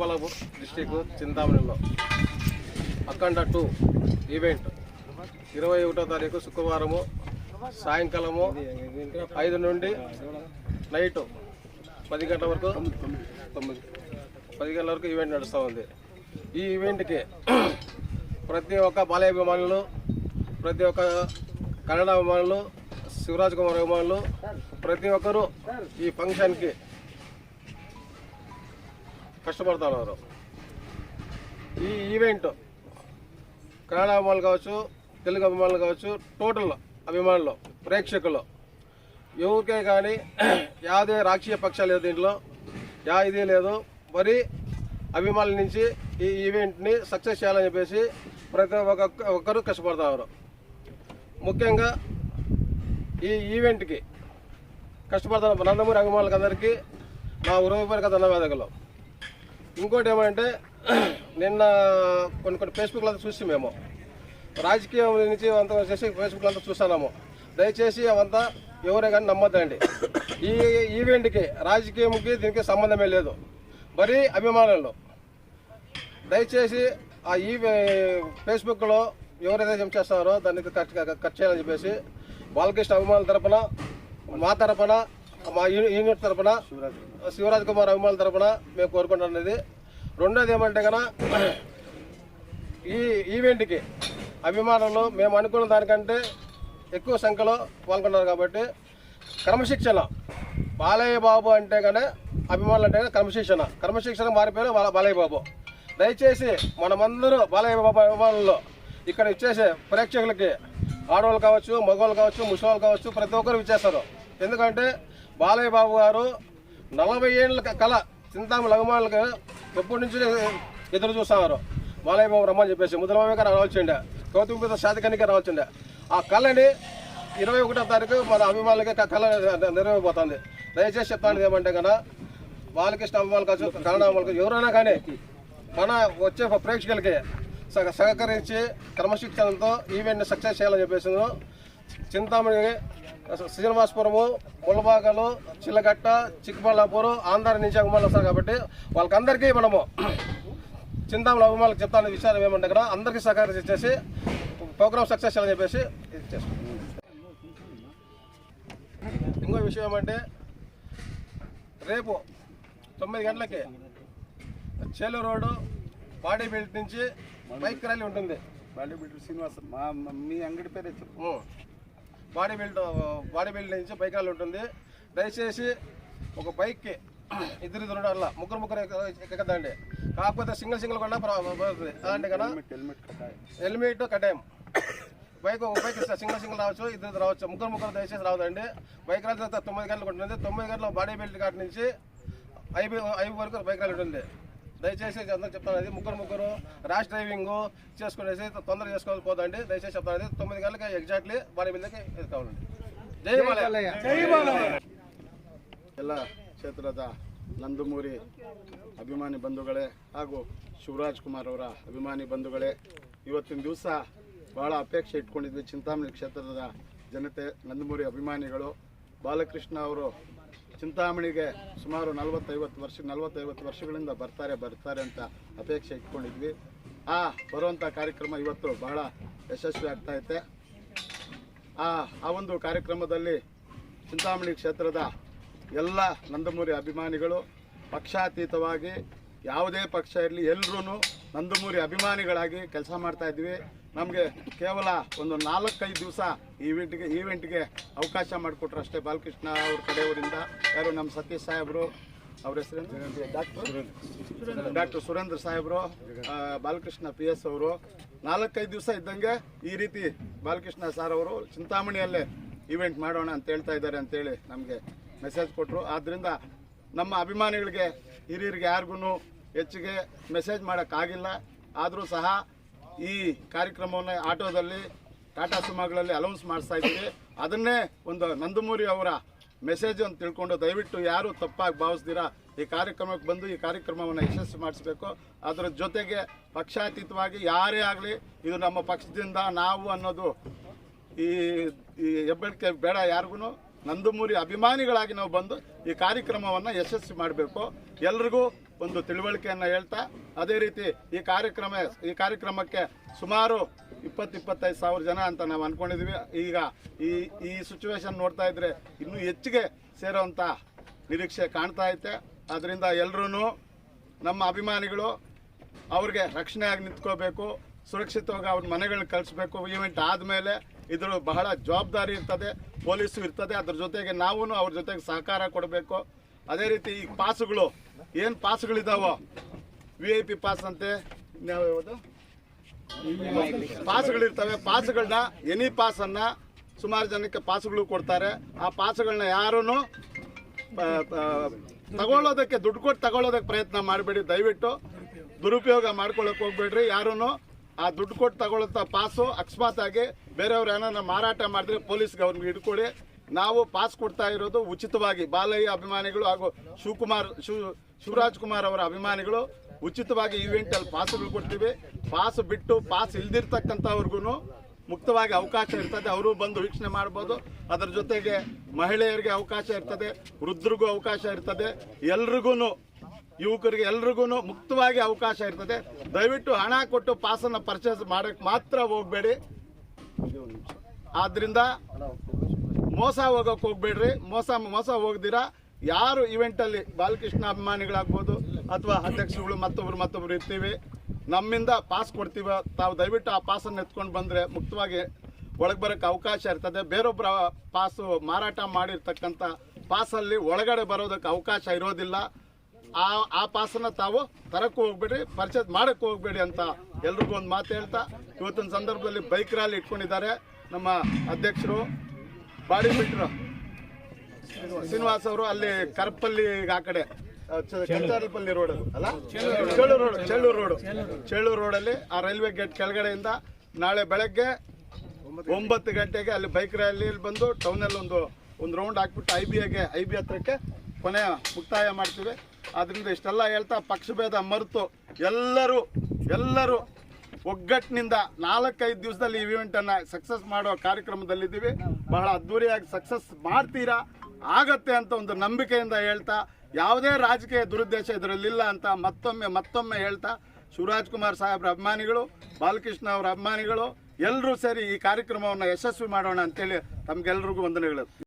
Chikkaballapur district చింతామణిలో. Akhanda two event. ఇరవై ఒకటో తారీఖు శుక్రవారము సాయంకాలము ఐదు నుండి నైట్ పది గంటల వరకు తొమ్మిది పది గంటల వరకు ఈవెంట్ నడుస్తూ ఉంది. ఈ ఈవెంట్కి ప్రతి ఒక్క బాల్యాభిమానులు ప్రతి ఒక్క కన్నడ అభిమానులు శివరాజ్ కుమార్ అభిమానులు ప్రతి ఒక్కరూ ఈ ఫంక్షన్కి కష్టపడుతున్నారు ఈ ఈవెంట్ కన్నడ అభిమానులు కావచ్చు తెలుగు అభిమానులు కావచ్చు టోటల్ అభిమానులు ప్రేక్షకులు. ఎవరికే కానీ యాదే రాజకీయ పక్షాలు లేదు దీంట్లో యా ఇది లేదు. మరి అభిమానుల నుంచి ఈ ఈవెంట్ని సక్సెస్ చేయాలని చెప్పేసి ప్రతి ఒక్క ఒక్కరు కష్టపడుతున్నారు ముఖ్యంగా ఈ ఈవెంట్కి కష్టపడుతున్న నందమూరి అభిమానులకు అందరికీ నా ఉరవపరిక ధన్యవాదాలు ఇంకోటి ఏమంటే నిన్న కొన్ని కొన్ని ఫేస్బుక్లో అంతా చూసి మేము. రాజకీయం నుంచి అంతా చేసి ఫేస్బుక్లో అంతా చూస్తున్నాము దయచేసి అవంతా ఎవరే కానీ నమ్మద్దండి. ఈ ఈవెంట్కి రాజకీయంకి దీనికి సంబంధమే లేదు. మరి అభిమానులు. దయచేసి ఆ ఈ ఫేస్బుక్లో ఎవరైతే ఏం చేస్తారో దానికి కట్ కట్ చేయాలని చెప్పేసి బాలకృష్ణ అభిమానుల తరపున మా తరపున మా యూనిట్ తరపున శివరాజ్ కుమార్ అభిమానుల తరపున మేము కోరుకుంటున్నది రెండోది ఏమంటే కనుక ఈ ఈవెంట్కి అభిమానులు మేము అనుకున్న దానికంటే ఎక్కువ సంఖ్యలో పాల్గొన్నారు కాబట్టి క్రమశిక్షణ. బాలయ్య బాబు అంటే కానీ అభిమానులు అంటే కానీ క్రమశిక్షణ. క్రమశిక్షణ మారిపోయిన బాల బాలయ్య బాబు దయచేసి మనమందరూ బాలయ్య బాబు అభిమానులు ఇక్కడ ఇచ్చేసే ప్రేక్షకులకి ఆడవాళ్ళు కావచ్చు మగవాళ్ళు కావచ్చు ముసవాళ్ళు కావచ్చు ప్రతి ఒక్కరు ఇచ్చేస్తారు. ఎందుకంటే బాలయ్య బాబు గారు నలభై ఏళ్ళ కళ చింతామ అభిమానులకు ఎప్పటి నుంచి ఎదురు చూస్తున్నారు. బాలయ్య బాబు రమ్మని చెప్పేసి ముద్రబాబు గారు రావాల్సిండే గౌతమ్ మీద శాతకానికి రావాల్సిండే. ఆ కళని ఇరవై ఒకటో తారీఖు మన అభిమానులకి కళ నెరవేరిపోతుంది దయచేసి చెప్తాను ఏమంటే కన్నా బాలకృష్ణ అభిమానులు కావచ్చు కన్నడ అభిమానులు ఎవరైనా కానీ మన వచ్చే ప్రేక్షకులకి సహ- సహకరించి క్రమశిక్షణతో ఈవెంట్ని సక్సెస్ చేయాలని చెప్పేసి చింతామణి శ్రీనివాసపురము ములబాగలు చిల్లగట్ట చిక్కబళ్ళాపూర్ ఆంధ్ర నుంచి అభిమానులు వస్తారు కాబట్టి వాళ్ళకందరికీ మనము చింతామణి అభిమానులకు చెప్తాను విషయాలు ఏమంటే కదా అందరికీ సహకరించేసి ప్రోగ్రామ్ సక్సెస్ చేయాలని చెప్పేసి ఇది చేస్తాం ఇంకో విషయం ఏమంటే రేపు తొమ్మిది గంటలకి చేలు రోడ్డు బాడీ బిల్ట్ నుంచి బైక్ ర్యాలీ ఉంటుంది. బాడీ బిల్డర్ శ్రీనివాస్ మా అంగడి పేరే చెప్పు. బాడీ బిల్డ్ బాడీ బిల్డ్ నుంచి బైక్ ర్యాలీ ఉంటుంది. దయచేసి ఒక బైక్కి ఇద్దరు ఇద్దరు అట్లా ముగ్గురు ముగ్గురు ఎక్క- ఎక్కదండి కాకపోతే సింగిల్ సింగిల్ కూడా పోతుంది అలాంటి కదా? హెల్మెట్ కట్టాం బైక్ ఒక బైక్ సింగిల్ సింగిల్ రావచ్చు ఇద్దరు రావచ్చు. ముగ్గురు ముగ్గురు దయచేసి రావద్దండి. బైక్ తర్వాత తొమ్మిది గంటలకు ఉంటుంది తొమ్మిది గంటల బాడీ బిల్డ్ కాటి నుంచి ఐదు ఐదు వరకు బైక్ ర్యాలీ ఉంటుంది. దయచేసి అందరూ చెప్తాను అది ముగ్గురు ముగ్గురు ర్యాష్ డ్రైవింగ్ చేసుకునేసి తొందరగా చేసుకోవాలి పోదండి దయచేసి చెప్తాను అది తొమ్మిది గంటలకి ఎగ్జాక్ట్లీ బాడీ బిల్డ్కి ఇది కావాలండి జై బాలయ్య ಎಲ್ಲ ಕ್ಷೇತ್ರದ ನಂದಮೂರಿ ಅಭಿಮಾನಿ ಬಂಧುಗಳೇ ಹಾಗೂ ಶಿವರಾಜ್ ಕುಮಾರ್ ಅವರ ಅಭಿಮಾನಿ ಬಂಧುಗಳೇ ಇವತ್ತಿನ ದಿವಸ ಭಾಳ ಅಪೇಕ್ಷೆ ಇಟ್ಕೊಂಡಿದ್ವಿ ಚಿಂತಾಮಣಿ ಕ್ಷೇತ್ರದ ಜನತೆ ನಂದಮೂರಿ ಅಭಿಮಾನಿಗಳು ಬಾಲಕೃಷ್ಣ ಅವರು ಚಿಂತಾಮಣಿಗೆ ಸುಮಾರು ನಲವತ್ತೈವತ್ತು ವರ್ಷ, ನಲವತ್ತೈವತ್ತು ವರ್ಷಗಳಿಂದ ಬರ್ತಾರೆ ಬರ್ತಾರೆ ಅಂತ ಅಪೇಕ್ಷೆ ಇಟ್ಕೊಂಡಿದ್ವಿ. ಆ ಬರುವಂಥ ಕಾರ್ಯಕ್ರಮ ಇವತ್ತು ಬಹಳ ಯಶಸ್ವಿ ಆಗ್ತಾ ಐತೆ. ಆ ಆ ಒಂದು ಕಾರ್ಯಕ್ರಮದಲ್ಲಿ ಚಿಂತಾಮಣಿ ಕ್ಷೇತ್ರದ ಎಲ್ಲ ನಂದಮೂರಿ ಅಭಿಮಾನಿಗಳು ಪಕ್ಷಾತೀತವಾಗಿ ಯಾವುದೇ ಪಕ್ಷ ಇರಲಿ ಎಲ್ಲರೂ ನಂದಮೂರಿ ಅಭಿಮಾನಿಗಳಾಗಿ ಕೆಲಸ ಮಾಡ್ತಾ ಇದ್ವಿ ನಮಗೆ ಕೇವಲ ಒಂದು ನಾಲ್ಕೈದು ದಿವಸ ಈವೆಂಟ್ಗೆ ಈವೆಂಟ್ಗೆ ಅವಕಾಶ ಮಾಡಿಕೊಟ್ರು ಅಷ್ಟೇ ಬಾಲಕೃಷ್ಣ ಅವ್ರ ಕಡೆಯವರಿಂದ. ಯಾರು ನಮ್ಮ ಸತೀಶ್ ಸಾಹೇಬರು, ಅವ್ರ ಹೆಸರೇನು? ಡಾಕ್ಟರ್ ಡಾಕ್ಟರ್ ಸುರೇಂದ್ರ ಸಾಹೇಬರು ಬಾಲಕೃಷ್ಣ ಪಿ ಎಸ್ ಅವರು. ನಾಲ್ಕೈದು ದಿವಸ ಇದ್ದಂಗೆ ಈ ರೀತಿ ಬಾಲಕೃಷ್ಣ ಸರ್ ಅವರು ಚಿಂತಾಮಣಿಯಲ್ಲೇ ಈವೆಂಟ್ ಮಾಡೋಣ ಅಂತ ಹೇಳ್ತಾ ಇದ್ದಾರೆ ಅಂತೇಳಿ ನಮಗೆ ಮೆಸೇಜ್ ಕೊಟ್ಟರು ಆದ್ದರಿಂದ ನಮ್ಮ ಅಭಿಮಾನಿಗಳಿಗೆ, ಹಿರಿಯರಿಗೆ ಯಾರಿಗೂ ಹೆಚ್ಚಿಗೆ ಮೆಸೇಜ್ ಮಾಡೋಕ್ಕಾಗಿಲ್ಲ ಆದರೂ ಸಹ ಈ ಕಾರ್ಯಕ್ರಮವನ್ನು ಆಟೋದಲ್ಲಿ ಟಾಟಾ ಸುಮಾಗಳಲ್ಲಿ ಅಲೌನ್ಸ್ ಮಾಡಿಸ್ತಾ ಇದ್ದೀವಿ. ಅದನ್ನೇ ಒಂದು ನಂದಮೂರಿ ಅವರ ಮೆಸೇಜ್ ಅಂತ ತಿಳ್ಕೊಂಡು ದಯವಿಟ್ಟು ಯಾರು ತಪ್ಪಾಗಿ ಭಾವಿಸ್ತೀರಾ, ಈ ಕಾರ್ಯಕ್ರಮಕ್ಕೆ ಬಂದು ಈ ಕಾರ್ಯಕ್ರಮವನ್ನು ಯಶಸ್ವಿ ಮಾಡಿಸಬೇಕು. ಅದರ ಜೊತೆಗೆ ಪಕ್ಷಾತೀತವಾಗಿ ಯಾರೇ ಆಗಲಿ, ಇದು ನಮ್ಮ ಪಕ್ಷದಿಂದ ನಾವು ಅನ್ನೋದು ಈ ಹೆಬ್ಬಳಿಕೆ ಬೇಡ ಯಾರಿಗೂ. ನಂದಮೂರಿ ಅಭಿಮಾನಿಗಳಾಗಿ ನಾವು ಬಂದು ಈ ಕಾರ್ಯಕ್ರಮವನ್ನು ಯಶಸ್ವಿ ಮಾಡಬೇಕು. ಎಲ್ರಿಗೂ ಒಂದು ತಿಳುವಳಿಕೆಯನ್ನು ಹೇಳ್ತಾ, ಅದೇ ರೀತಿ ಈ ಕಾರ್ಯಕ್ರಮ, ಈ ಕಾರ್ಯಕ್ರಮಕ್ಕೆ ಸುಮಾರು ಇಪ್ಪತ್ತು ಇಪ್ಪತ್ತೈದು ಸಾವಿರ ಜನ ಅಂತ ನಾವು ಅಂದ್ಕೊಂಡಿದ್ವಿ ಈಗ ಈ ಈ ಸಿಚುವೇಶನ್ ನೋಡ್ತಾ ಇದ್ರೆ ಇನ್ನೂ ಹೆಚ್ಚಿಗೆ ಸೇರೋವಂಥ ನಿರೀಕ್ಷೆ ಕಾಣ್ತಾ ಐತೆ. ಅದರಿಂದ ಎಲ್ಲರೂ ನಮ್ಮ ಅಭಿಮಾನಿಗಳು ಅವ್ರಿಗೆ ರಕ್ಷಣೆಯಾಗಿ ನಿಂತ್ಕೋಬೇಕು, ಸುರಕ್ಷಿತವಾಗಿ ಅವ್ರ ಮನೆಗಳನ್ನ ಕಳಿಸ್ಬೇಕು. ಈವೆಂಟ್ ಆದಮೇಲೆ ಇದ್ರ ಬಹಳ ಜವಾಬ್ದಾರಿ ಇರ್ತದೆ, ಪೊಲೀಸು ಇರ್ತದೆ, ಅದ್ರ ಜೊತೆಗೆ ನಾವು ಅವ್ರ ಜೊತೆಗೆ ಸಹಕಾರ ಕೊಡಬೇಕು. ಅದೇ ರೀತಿ ಈ ಪಾಸುಗಳು, ಏನು ಪಾಸುಗಳಿದಾವೋ? ವಿ ಐ ಪಿ ಪಾಸ್ ಅಂತೆ ಯಾವುದು? ಪಾಸ್ಗಳಿರ್ತವೆ ಪಾಸ್ಗಳನ್ನ ಎನಿ ಪಾಸನ್ನ ಸುಮಾರು ಜನಕ್ಕೆ ಪಾಸ್ಗಳು ಕೊಡ್ತಾರೆ. ಆ ಪಾಸ್ಗಳನ್ನ ಯಾರೂ ತಗೊಳ್ಳೋದಕ್ಕೆ ದುಡ್ಡು ಕೊಟ್ಟು ತಗೊಳ್ಳೋದಕ್ಕೆ ಪ್ರಯತ್ನ ಮಾಡಬೇಡಿ. ದಯವಿಟ್ಟು ದುರುಪಯೋಗ ಮಾಡ್ಕೊಳಕ್ ಹೋಗ್ಬೇಡ್ರಿ. ಯಾರೂ ಆ ದುಡ್ಡು ಕೊಟ್ಟು ತಗೊಳ್ಳೋ ಪಾಸು ಅಕಸ್ಮಾತ್ ಆಗಿ ಬೇರೆಯವ್ರು ಏನಾರ ಮಾರಾಟ ಮಾಡಿದ್ರೆ ಪೊಲೀಸ್ಗೆ ಅವ್ರಿಗೆ ಹಿಡ್ಕೊಡಿ. ನಾವು ಪಾಸ್ ಕೊಡ್ತಾ ಇರೋದು ಉಚಿತವಾಗಿ, ಬಾಲಯ್ಯ ಅಭಿಮಾನಿಗಳು ಹಾಗೂ ಶಿವಕುಮಾರ್, ಶಿವ, ಶಿವರಾಜ್ ಕುಮಾರ್ ಅವರ ಅಭಿಮಾನಿಗಳು ಉಚಿತವಾಗಿ ಈವೆಂಟ್ ಅಲ್ಲಿ ಪಾಸ್ಗಳು ಕೊಡ್ತೀವಿ. ಪಾಸ್ ಬಿಟ್ಟು ಪಾಸ್ ಇಲ್ದಿರ್ತಕ್ಕಂಥವ್ರಿಗೂ ಮುಕ್ತವಾಗಿ ಅವಕಾಶ ಇರ್ತದೆ. ಅವರು ಬಂದು ವೀಕ್ಷಣೆ ಮಾಡ್ಬೋದು. ಅದರ ಜೊತೆಗೆ ಮಹಿಳೆಯರಿಗೆ ಅವಕಾಶ ಇರ್ತದೆ, ವೃದ್ಧರಿಗೂ ಅವಕಾಶ ಇರ್ತದೆ. ಎಲ್ರಿಗೂ ಯುವಕರಿಗೆ ಎಲ್ರಿಗೂ ಮುಕ್ತವಾಗಿ ಅವಕಾಶ ಇರ್ತದೆ. ದಯವಿಟ್ಟು ಹಣ ಕೊಟ್ಟು ಪಾಸನ್ನು ಪರ್ಚೇಸ್ ಮಾಡಕ್ಕೆ ಮಾತ್ರ ಹೋಗಬೇಡಿ. ಆದ್ರಿಂದ ಮೋಸ ಹೋಗಕ್ಕೆ ಹೋಗ್ಬೇಡ್ರಿ. ಮೋಸ ಮೋಸ ಹೋಗ್ದಿರಾ. ಯಾರು ಇವೆಂಟಲ್ಲಿ ಬಾಲಕೃಷ್ಣ ಅಭಿಮಾನಿಗಳಾಗ್ಬೋದು ಅಥವಾ ಅಧ್ಯಕ್ಷರುಗಳು ಮತ್ತೊಬ್ರು ಮತ್ತೊಬ್ರು ಇರ್ತೀವಿ. ನಮ್ಮಿಂದ ಪಾಸ್ ಕೊಡ್ತೀವಿ. ತಾವು ದಯವಿಟ್ಟು ಆ ಪಾಸನ್ನು ಎತ್ಕೊಂಡು ಬಂದರೆ ಮುಕ್ತವಾಗಿ ಒಳಗೆ ಬರೋಕ್ಕೆ ಅವಕಾಶ ಇರ್ತದೆ. ಬೇರೊಬ್ಬರ ಪಾಸು ಮಾರಾಟ ಮಾಡಿರ್ತಕ್ಕಂಥ ಪಾಸಲ್ಲಿ ಒಳಗಡೆ ಬರೋದಕ್ಕೆ ಅವಕಾಶ ಇರೋದಿಲ್ಲ. ಆ ಆ ಪಾಸನ್ನ ತಾವು ತರಕ್ಕೆ ಹೋಗ್ಬೇಡಿ ಪರ್ಚೇಸ್ ಮಾಡಕ್ಕೆ ಹೋಗ್ಬೇಡಿ ಅಂತ ಎಲ್ರಿಗೂ ಒಂದು ಮಾತು ಹೇಳ್ತಾ, ಇವತ್ತಿನ ಸಂದರ್ಭದಲ್ಲಿ ಬೈಕ್ ರ್ಯಾಲಿ ಇಟ್ಕೊಂಡಿದ್ದಾರೆ. ನಮ್ಮ ಅಧ್ಯಕ್ಷರು, ಬಾಡಿ ಬಿಟ್ರು ಶ್ರೀನಿವಾಸ್. ಅವರು ಅಲ್ಲಿ ಕರಪಲ್ಲಿ ಆ ಕಡೆ ಕೆಂಚಾರಪಲ್ಲಿ ರೋಡ್ ಅಲ್ಲ? Chelur road Chelur road. Chelur ರೋಡಲ್ಲಿ ಆ ರೈಲ್ವೆ ಗೇಟ್ ಕೆಳಗಡೆಯಿಂದ ನಾಳೆ ಬೆಳಗ್ಗೆ ಒಂಬತ್ತು ಗಂಟೆಗೆ ಅಲ್ಲಿ ಬೈಕ್ ರ್ಯಾಲಿಯಲ್ಲಿ ಬಂದು ಟೌನಲ್ಲಿ ಒಂದು ಒಂದು ರೌಂಡ್ ಹಾಕ್ಬಿಟ್ಟು ಐ ಬಿ ಎಗೆ ಐ ಬಿ ಹತ್ರಕ್ಕೆ ಕೊನೆ ಮುಕ್ತಾಯ ಮಾಡ್ತೀವಿ. ಅದರಿಂದ ಇಷ್ಟೆಲ್ಲ ಹೇಳ್ತಾ ಪಕ್ಷಭೇದ ಮರೆತು ಎಲ್ಲರೂ ಎಲ್ಲರೂ ಒಗ್ಗಟ್ಟಿನಿಂದ ನಾಲ್ಕೈದು ದಿವಸದಲ್ಲಿ ಈ ಇವೆಂಟನ್ನು ಸಕ್ಸಸ್ ಮಾಡೋ ಕಾರ್ಯಕ್ರಮದಲ್ಲಿದ್ದೀವಿ. ಬಹಳ ಅದ್ಧೂರಿಯಾಗಿ ಸಕ್ಸಸ್ ಮಾಡ್ತೀರಾ, ಆಗತ್ತೆ ಅಂತ ಒಂದು ನಂಬಿಕೆಯಿಂದ ಹೇಳ್ತಾ, ಯಾವುದೇ ರಾಜಕೀಯ ದುರುದ್ದೇಶ ಇದರಲ್ಲಿಲ್ಲ ಅಂತ ಮತ್ತೊಮ್ಮೆ ಮತ್ತೊಮ್ಮೆ ಹೇಳ್ತಾ, ಶಿವರಾಜ್ ಕುಮಾರ್ ಸಾಹೇಬ್ರ ಅಭಿಮಾನಿಗಳು, ಬಾಲಕೃಷ್ಣ ಅವರ ಅಭಿಮಾನಿಗಳು, ಎಲ್ಲರೂ ಸೇರಿ ಈ ಕಾರ್ಯಕ್ರಮವನ್ನು ಯಶಸ್ವಿ ಮಾಡೋಣ ಅಂತೇಳಿ ತಮಗೆಲ್ಲರಿಗೂ ವಂದನೆಗಳು.